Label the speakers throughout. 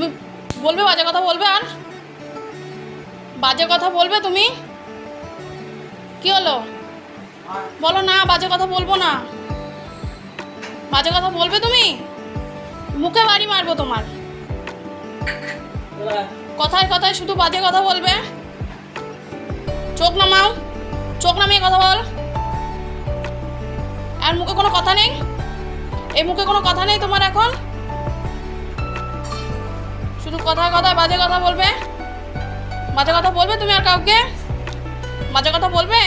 Speaker 1: তুমি বলবে, বাজে কথা বলবে আর? বাজে কথা বলবে তুমি? কি হলো? বলো না, বাজে কথা বলব না। বাজে কথা বলবে তুমি? মুখে বাড়ি মারবো তোমার। কথায় কথায় শুধু বাজে কথা বলবে। চোখ নামাও, চোখ নামিয়ে কথা বল। আর মুখে কোনো কথা নেই? এই মুখে কোনো কথা নেই তোমার এখন? শুধু কথা কথায় বাজে কথা বলবে? বাজে কথা বলবে তুমি আর কাউকে? বাজে কথা বলবে?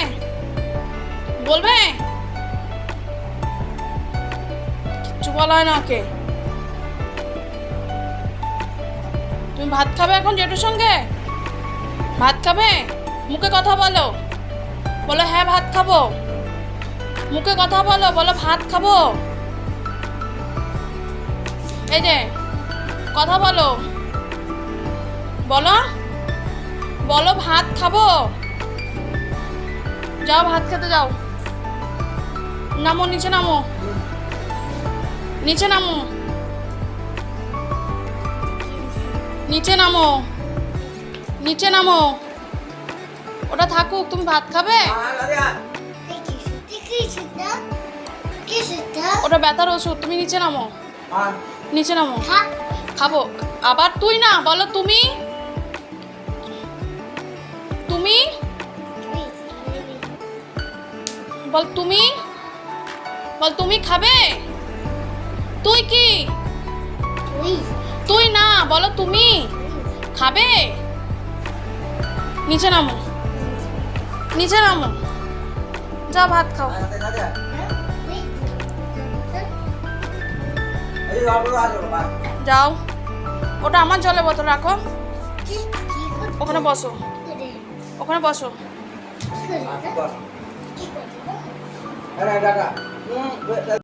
Speaker 1: বলবে? কিচ্ছু বলা হয় না ওকে। তুমি ভাত খাবে এখন জেঠুর সঙ্গে? ভাত খাবে? মুখে কথা বলো। বলো হ্যাঁ ভাত খাব। মুখে কথা বলো বলো, ভাত খাব? এই যে, কথা বলো। বলো। বলো ভাত খাব? যাও ভাত খেতে যাও। নামো নিচে নামো। নিচে নামো। নিচে নামো। নিচে নামো। ওটা থাকুক তুমি ভাত খাবে? ওটা ব্যথার ওষুধ তুমি নিচে নামো। নিচে নামো। খাব। আবার তুই না বলো তুমি তুমি। বল তুমি? বল তুমি খাবে? তুই কি? তুই না বলো তুমি। খাবে? নিচে নামো। নিচে নামো। যা ভাত খাও। যাও। ওটা আমার জলে বোতল রাখো। ওখানে বসো। ওখানে বসো।
Speaker 2: đây đây
Speaker 3: đây